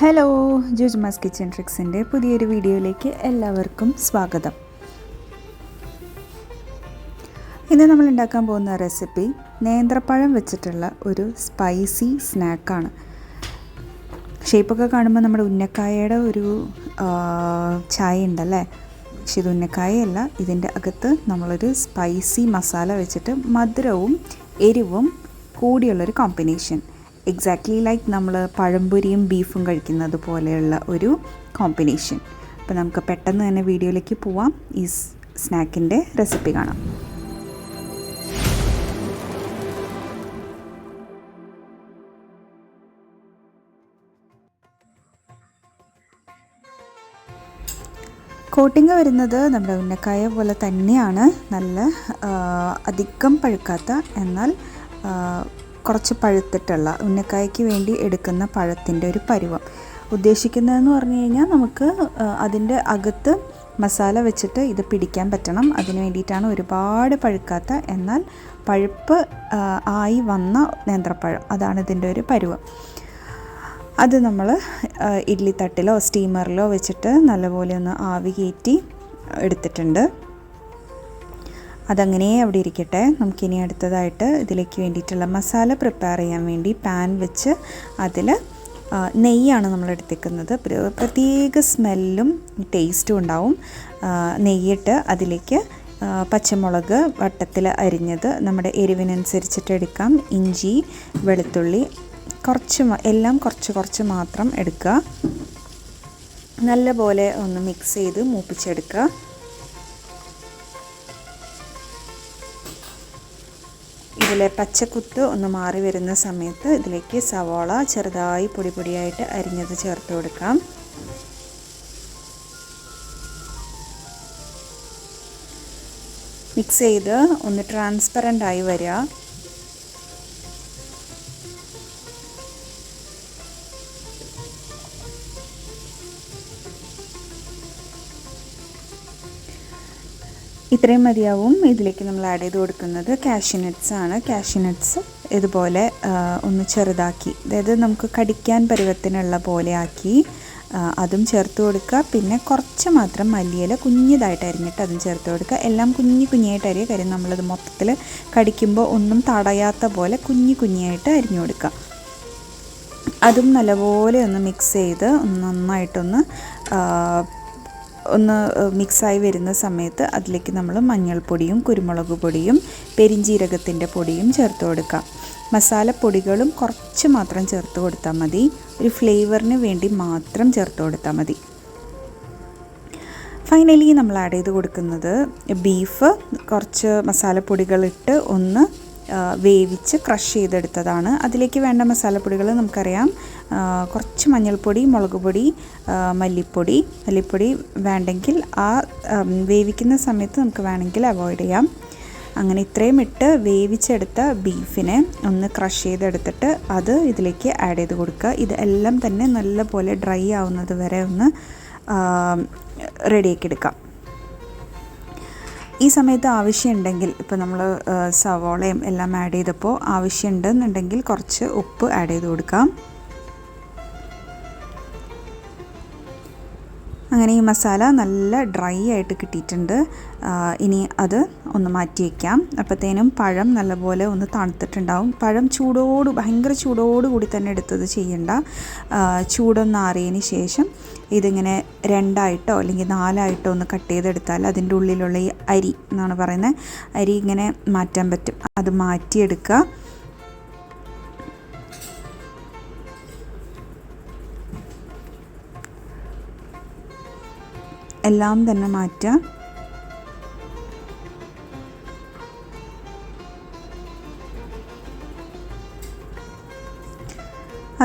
Hello ജുജ്മാസ് kitchen ട്രിക്സിന്റെ പുതിയൊരു വീഡിയോയിലേക്ക് എല്ലാവർക്കും സ്വാഗതം. ഇന്ന് നമ്മൾ ഉണ്ടാക്കാൻ പോകുന്ന റെസിപ്പി നേന്ത്രപ്പഴം വെച്ചിട്ടുള്ള ഒരു സ്പൈസി സ്നാക്കാണ്. ഷേപ്പൊക്കെ കാണുമ്പോൾ നമ്മുടെ ഉന്നക്കായയുടെ ഒരു ചായ ഉണ്ടല്ലേ? പക്ഷെ ഇത് ഉന്നക്കായയല്ല ഇതിന്റെ അകത്ത് നമ്മളൊരു സ്പൈസി മസാല വെച്ചിട്ട് മധുരവും എരിവും കൂടിയുള്ളൊരു കോമ്പിനേഷൻ എക്സാക്ട്ലി ലൈക്ക് നമ്മൾ പഴംപൊരിയും ബീഫും കഴിക്കുന്നത് പോലെയുള്ള ഒരു കോമ്പിനേഷൻ അപ്പോൾ നമുക്ക് പെട്ടെന്ന് തന്നെ വീഡിയോയിലേക്ക് പോവാം. ഈ സ്നാക്കിന്റെ റെസിപ്പി കാണാം. കോട്ടിങ് വരുന്നത് നമ്മുടെ ഉന്നക്കായ പോലെ തന്നെയാണ്. നല്ല അധികം പഴുക്കാത്ത എന്നാൽ കുറച്ച് പഴുത്തിട്ടുള്ള ഉന്നക്കായ്ക്ക് വേണ്ടി എടുക്കുന്ന പഴത്തിന്റെ ഒരു പരുവം. ഉദ്ദേശിക്കുന്നതെന്ന് പറഞ്ഞു കഴിഞ്ഞാൽ നമുക്ക് അതിന്റെ അകത്ത് മസാല വെച്ചിട്ട് ഇത് പിടിക്കാൻ പറ്റണം. അതിന് വേണ്ടിയിട്ടാണ് ഒരുപാട് പഴുക്കാത്ത എന്നാൽ പഴുപ്പ് ആയി വന്ന നേന്ത്രപ്പഴം. അതാണ് ഇതിന്റെ ഒരു പരുവം. അത് നമ്മൾ ഇഡ്ലിത്തട്ടിലോ തട്ടിലോ സ്റ്റീമറിലോ വെച്ചിട്ട് നല്ലപോലെ ഒന്ന് ആവി കയറ്റി എടുത്തിട്ടുണ്ട്. അതങ്ങനെ അവിടെ ഇരിക്കട്ടെ. നമുക്കിനി അടുത്തതായിട്ട് ഇതിലേക്ക് വേണ്ടിയിട്ടുള്ള മസാല പ്രിപ്പയർ ചെയ്യാൻ വേണ്ടി പാൻ വെച്ച് അതിൽ നെയ്യാണ് നമ്മൾ എടുത്തേക്കുന്നത്. പ്രത്യേക സ്മെല്ലും ടേസ്റ്റും ഉണ്ടാവും. നെയ്യിട്ട് അതിലേക്ക് പച്ചമുളക് വട്ടത്തിൽ അരിഞ്ഞത് നമ്മുടെ എരിവിനനുസരിച്ചിട്ട് എടുക്കാം. ഇഞ്ചി വെളുത്തുള്ളി കുറച്ച് എല്ലാം കുറച്ച് കുറച്ച് മാത്രം എടുക്കുക. നല്ലപോലെ ഒന്ന് മിക്സ് ചെയ്ത് മൂപ്പിച്ചെടുക്കുക. ഇതിലെ പച്ചക്കുത്ത് ഒന്ന് മാറി വരുന്ന സമയത്ത് ഇതിലേക്ക് സവാള ചെറുതായി പൊടി പൊടിയായിട്ട് അരിഞ്ഞത് ചേർത്ത് കൊടുക്കാം. മിക്സ് ചെയ്ത് ഒന്ന് ട്രാൻസ്പെറന്റ് ആയി വരിക. ഇത്രയും മതിയാവും. ഇതിലേക്ക് നമ്മൾ ആഡ് ചെയ്ത് കൊടുക്കുന്നത് കാഷ്യനട്ട്സ് ആണ്. കാഷ്യനട്ട്സ് ഇതുപോലെ ഒന്ന് ചെറുതാക്കി. അതായത് നമുക്ക് കടിക്കാൻ പരുവത്തിനുള്ള പോലെ ആക്കി അതും ചേർത്ത് കൊടുക്കുക. പിന്നെ കുറച്ച് മാത്രം മല്ലിയില കുഞ്ഞിതായിട്ട് അരിഞ്ഞിട്ട് അതും ചേർത്ത് കൊടുക്കുക. എല്ലാം കുഞ്ഞു കുഞ്ഞായിട്ട് അരിയുക കാര്യം നമ്മളത് മൊത്തത്തിൽ കടിക്കുമ്പോൾ ഒന്നും തടയാത്ത പോലെ കുഞ്ഞു കുഞ്ഞായിട്ട് അരിഞ്ഞു കൊടുക്കുക. അതും നല്ലപോലെ ഒന്ന് മിക്സ് ചെയ്ത് നന്നായിട്ടൊന്ന് ഒന്ന് മിക്സായി വരുന്ന സമയത്ത് അതിലേക്ക് നമ്മൾ മഞ്ഞൾപ്പൊടിയും കുരുമുളക് പൊടിയും പെരിഞ്ജീരകത്തിന്റെ പൊടിയും ചേർത്ത് കൊടുക്കാം മസാലപ്പൊടികളും കുറച്ച് മാത്രം ചേർത്ത് കൊടുത്താൽ മതി. ഒരു ഫ്ലേവറിന് വേണ്ടി മാത്രം ചേർത്ത് കൊടുത്താൽ മതി. ഫൈനലി നമ്മൾ ആഡ് ചെയ്ത് കൊടുക്കുന്നത് ബീഫ് കുറച്ച് മസാലപ്പൊടികളിട്ട് ഒന്ന് വേവിച്ച് ക്രഷ് ചെയ്തെടുത്തതാണ്. അതിലേക്ക് വേണ്ട മസാലപ്പൊടികൾ നമുക്കറിയാം. കുറച്ച് മഞ്ഞൾപ്പൊടി മുളക് പൊടി മല്ലിപ്പൊടി. മല്ലിപ്പൊടി വേണ്ടെങ്കിൽ ആ വേവിക്കുന്ന സമയത്ത് നമുക്ക് വേണമെങ്കിൽ അവോയ്ഡ് ചെയ്യാം. അങ്ങനെ ഇത്രയും ഇട്ട് വേവിച്ചെടുത്ത ബീഫിനെ ഒന്ന് ക്രഷ് ചെയ്തെടുത്തിട്ട് അത് ഇതിലേക്ക് ആഡ് ചെയ്ത് കൊടുക്കുക. ഇത് എല്ലാം തന്നെ നല്ലപോലെ ഡ്രൈ ആവുന്നത് വരെ ഒന്ന് റെഡിയാക്കി എടുക്കാം. ഈ സമയത്ത് ആവശ്യമുണ്ടെങ്കിൽ ഇപ്പോൾ നമ്മൾ സവോളയും എല്ലാം ആഡ് ചെയ്തപ്പോൾ ആവശ്യമുണ്ടെന്നുണ്ടെങ്കിൽ കുറച്ച് ഉപ്പ് ആഡ് ചെയ്ത് കൊടുക്കാം. അങ്ങനെ ഈ മസാല നല്ല ഡ്രൈ ആയിട്ട് കിട്ടിയിട്ടുണ്ട്. ഇനി അത് ഒന്ന് മാറ്റി വയ്ക്കാം അപ്പോഴത്തേനും പഴം നല്ലപോലെ ഒന്ന് തണുത്തിട്ടുണ്ടാവും. പഴം ചൂടോട് ഭയങ്കര ചൂടോട് കൂടി തന്നെ എടുത്തത് ചെയ്യണ്ട. ആ, ചൂടൊന്ന് ആറിയതിന് ശേഷം ഇതിങ്ങനെ രണ്ടായിട്ടോ അല്ലെങ്കിൽ നാലായിട്ടോ ഒന്ന് കട്ട് ചെയ്തെടുത്താൽ അതിന്റെ ഉള്ളിലുള്ള ഈ അരി എന്നാണ് പറയുന്നത്. അരി ഇങ്ങനെ മാറ്റാൻ പറ്റും. അത് മാറ്റിയെടുക്കുക. എല്ലാം തന്നെ മാറ്റുക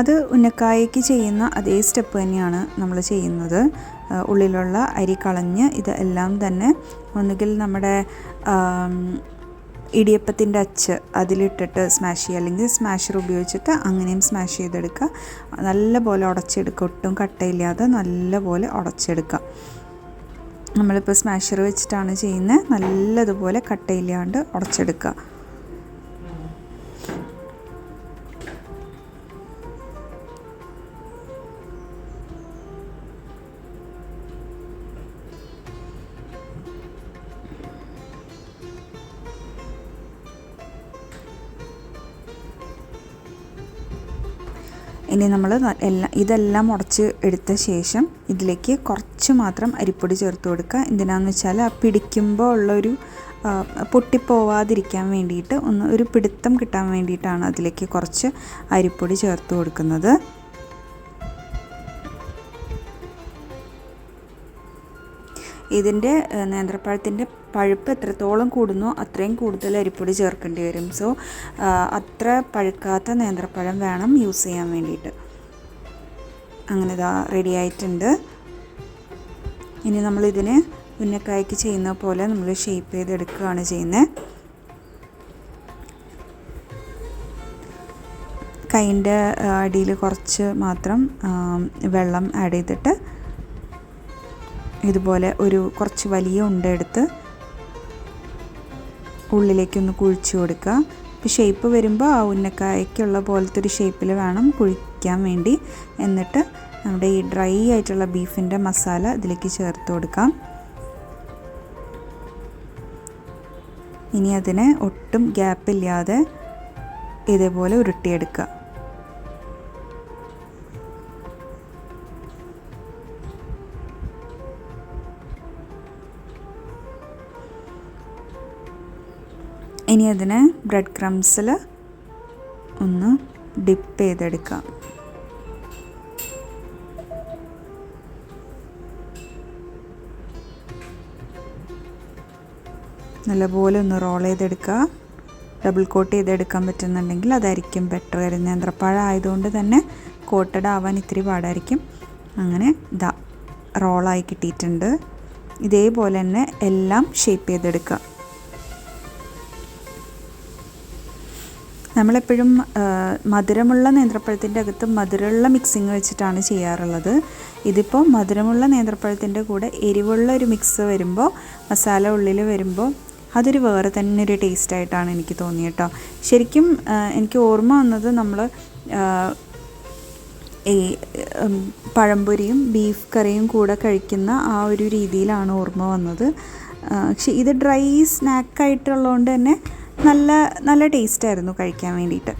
അത് ഉന്നക്കായയ്ക്ക് ചെയ്യുന്ന അതേ സ്റ്റെപ്പ് തന്നെയാണ് നമ്മൾ ചെയ്യുന്നത്. ഉള്ളിലുള്ള അരി കളഞ്ഞ് ഇത് എല്ലാം തന്നെ ഒന്നുകിൽ നമ്മുടെ ഇടിയപ്പത്തിന്റെ അച്ച് അതിലിട്ടിട്ട് സ്മാഷ് ചെയ്യുക. അല്ലെങ്കിൽ സ്മാഷർ ഉപയോഗിച്ചിട്ട് അങ്ങനെയും സ്മാഷ് ചെയ്തെടുക്കുക. നല്ലപോലെ ഉടച്ചെടുക്കുക ഒട്ടും കട്ടയില്ലാതെ നല്ലപോലെ ഉടച്ചെടുക്കുക. നമ്മളിപ്പോൾ സ്മാഷർ വെച്ചിട്ടാണ് ചെയ്യുന്നത്. നല്ലതുപോലെ കട്ടയില്ലാണ്ട് ഉടച്ചെടുക്കുക. ഇനി നമ്മൾ എല്ലാം ഇതെല്ലാം ഉടച്ച് എടുത്ത ശേഷം ഇതിലേക്ക് കുറച്ച് മാത്രം അരിപ്പൊടി ചേർത്ത് കൊടുക്കുക. എന്തിനാന്ന് വെച്ചാൽ ആ പിടിക്കുമ്പോൾ ഉള്ളൊരു പൊട്ടിപ്പോവാതിരിക്കാൻ വേണ്ടിയിട്ട് ഒന്ന് ഒരു പിടുത്തം കിട്ടാൻ വേണ്ടിയിട്ടാണ് അതിലേക്ക് കുറച്ച് അരിപ്പൊടി ചേർത്ത് കൊടുക്കുന്നത്. ഇതിന്റെ നേന്ത്രപ്പഴത്തിന്റെ പഴുപ്പ് എത്രത്തോളം കൂടുന്നോ അത്രയും കൂടുതൽ അരിപ്പൊടി ചേർക്കേണ്ടി വരും. സോ അത്ര പഴുക്കാത്ത നേന്ത്രപ്പഴം വേണം യൂസ് ചെയ്യാൻ വേണ്ടിയിട്ട്. അങ്ങനെ ഇതാ റെഡി ആയിട്ടുണ്ട്. ഇനി നമ്മളിതിന് ഉന്നക്കായ്ക്ക് ചെയ്യുന്ന പോലെ നമ്മൾ ഷേപ്പ് ചെയ്തെടുക്കുകയാണ് ചെയ്യുന്നത്. കൈന്റെ അടിയിൽ കുറച്ച് മാത്രം വെള്ളം ആഡ് ചെയ്തിട്ട് ഇതുപോലെ ഒരു കുറച്ച് വലിയ ഉണ്ട എടുത്ത് ഉള്ളിലേക്കൊന്ന് കുഴിച്ചു കൊടുക്കുക. ഇപ്പോൾ ഷേപ്പ് വരുമ്പോൾ ആ ഉന്നക്കായ്ക്കുള്ള പോലത്തെ ഒരു ഷേപ്പിൽ വേണം കുഴിക്കാൻ വേണ്ടി. എന്നിട്ട് നമ്മുടെ ഈ ഡ്രൈ ആയിട്ടുള്ള ബീഫിന്റെ മസാല ഇതിലേക്ക് ചേർത്ത് കൊടുക്കാം. ഇനി അതിനെ ഒട്ടും ഗ്യാപ്പില്ലാതെ ഇതേപോലെ ഉരുട്ടിയെടുക്കുക. ഇനി അതിനെ ബ്രെഡ് ക്രംസിൽ ഒന്ന് ഡിപ്പ് ചെയ്തെടുക്കാം നല്ലപോലെ ഒന്ന് റോൾ ചെയ്തെടുക്കുക. ഡബിൾ കോട്ട് ചെയ്തെടുക്കാൻ പറ്റുന്നുണ്ടെങ്കിൽ അതായിരിക്കും ബെറ്റർ കാര്യം നേന്ത്രപ്പഴം ആയതുകൊണ്ട് തന്നെ കോട്ടഡ് ആവാൻ ഇത്തിരി പാടായിരിക്കും. അങ്ങനെ ഇതാ റോളായി കിട്ടിയിട്ടുണ്ട്. ഇതേപോലെ തന്നെ എല്ലാം ഷേപ്പ് ചെയ്തെടുക്കുക. നമ്മളെപ്പോഴും മധുരമുള്ള നേന്ത്രപ്പഴത്തിന്റെ അകത്ത് മധുരമുള്ള മിക്സിങ് വെച്ചിട്ടാണ് ചെയ്യാറുള്ളത്. ഇതിപ്പോൾ മധുരമുള്ള നേന്ത്രപ്പഴത്തിന്റെ കൂടെ എരിവുള്ള ഒരു മിക്സ് വരുമ്പോൾ മസാല ഉള്ളിൽ വരുമ്പോൾ അതൊരു വേറെ തന്നെ ഒരു ടേസ്റ്റ് ആയിട്ടാണ് എനിക്ക് തോന്നിയത് കേട്ടോ ശരിക്കും എനിക്ക് ഓർമ്മ വന്നത് നമ്മൾ ഈ പഴംപൊരിയും ബീഫ് കറിയും കൂടെ കഴിക്കുന്ന ആ ഒരു രീതിയിലാണ് ഓർമ്മ വന്നത്. പക്ഷേ ഇത് ഡ്രൈ സ്നാക്കായിട്ടുള്ളതുകൊണ്ട് തന്നെ നല്ല നല്ല ടേസ്റ്റായിരുന്നു കഴിക്കാൻ വേണ്ടിയിട്ട്.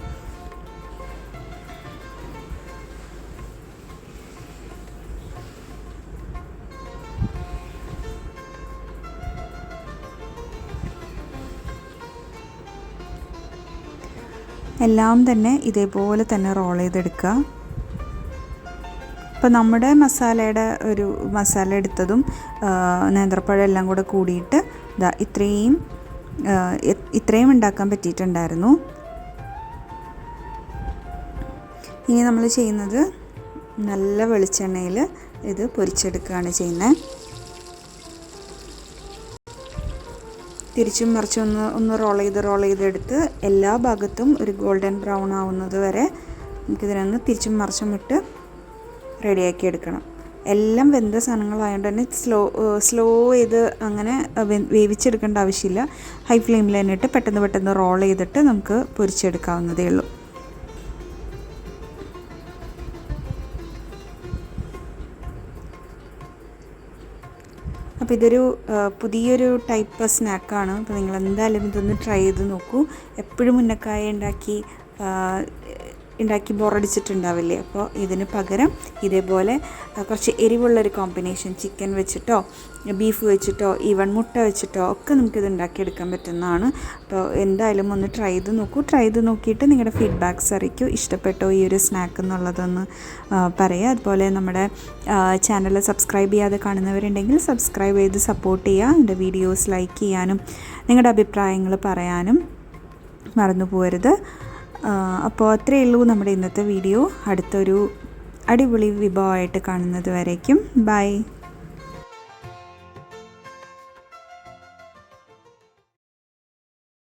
എല്ലാം തന്നെ ഇതേപോലെ തന്നെ റോൾ ചെയ്തെടുക്കുക. അപ്പോൾ നമ്മുടെ മസാലയുടെ ഒരു മസാല എടുത്തതും നേന്ത്രപ്പഴം എല്ലാം കൂടെ കൂടിയിട്ട് ഇതാ ഇത്രയും ഇത്രയും ഉണ്ടാക്കാൻ പറ്റിയിട്ടുണ്ടായിരുന്നു. ഇനി നമ്മൾ ചെയ്യുന്നത് നല്ല വെളിച്ചെണ്ണയിൽ ഇത് പൊരിച്ചെടുക്കുകയാണ് ചെയ്യുന്നത് തിരിച്ചും മറിച്ചും ഒന്ന് ഒന്ന് റോൾ ചെയ്ത് റോൾ ചെയ്തെടുത്ത് എല്ലാ ഭാഗത്തും ഒരു ഗോൾഡൻ ബ്രൗൺ ആവുന്നത് വരെ നമുക്കിതിനൊന്ന് തിരിച്ചും മറിച്ചും ഇട്ട് റെഡിയാക്കി എടുക്കണം. എല്ലാം വെന്ത സാധനങ്ങളായതുകൊണ്ട് തന്നെ സ്ലോ സ്ലോ ചെയ്ത് അങ്ങനെ വേവിച്ചെടുക്കേണ്ട ആവശ്യമില്ല. ഹൈ ഫ്ലെയിമിൽ തന്നെ ഇട്ട് പെട്ടെന്ന് പെട്ടെന്ന് റോൾ ചെയ്തിട്ട് നമുക്ക് പൊരിച്ചെടുക്കാവുന്നതേ ഉള്ളൂ. അപ്പോൾ ഇതൊരു പുതിയൊരു ടൈപ്പ് സ്നാക്കാണ് അപ്പോൾ നിങ്ങൾ എന്തായാലും ഇതൊന്ന് ട്രൈ ചെയ്ത് നോക്കൂ. എപ്പോഴും മുന്നക്കായ ഉണ്ടാക്കി ഉണ്ടാക്കി ബോറടിച്ചിട്ടുണ്ടാവില്ലേ? അപ്പോൾ ഇതിന് പകരം ഇതേപോലെ കുറച്ച് എരിവുള്ളൊരു കോമ്പിനേഷൻ ചിക്കൻ വെച്ചിട്ടോ ബീഫ് വെച്ചിട്ടോ ഈവൺ മുട്ട വെച്ചിട്ടോ ഒക്കെ നമുക്കിത് ഉണ്ടാക്കിയെടുക്കാൻ പറ്റുന്നതാണ്. അപ്പോൾ എന്തായാലും ഒന്ന് ട്രൈ ചെയ്ത് നോക്കൂ. ട്രൈ ചെയ്ത് നോക്കിയിട്ട് നിങ്ങളുടെ ഫീഡ്ബാക്ക്സ് അറിയിക്കൂ. ഇഷ്ടപ്പെട്ടോ ഈ ഒരു സ്നാക്ക് എന്നുള്ളതൊന്ന് പറയുക. അതുപോലെ നമ്മുടെ ചാനൽ സബ്സ്ക്രൈബ് ചെയ്യാതെ കാണുന്നവരുണ്ടെങ്കിൽ സബ്സ്ക്രൈബ് ചെയ്ത് സപ്പോർട്ട് ചെയ്യുക. എന്റെ വീഡിയോസ് ലൈക്ക് ചെയ്യാനും നിങ്ങളുടെ അഭിപ്രായങ്ങൾ പറയാനും മറന്നു പോകരുത്. അപ്പോൾ അത്രയേ ഉള്ളൂ നമ്മുടെ ഇന്നത്തെ വീഡിയോ. അടുത്തൊരു അടിപൊളി വിഭവമായിട്ട് കാണുന്നത് വരേക്കും. ബൈ.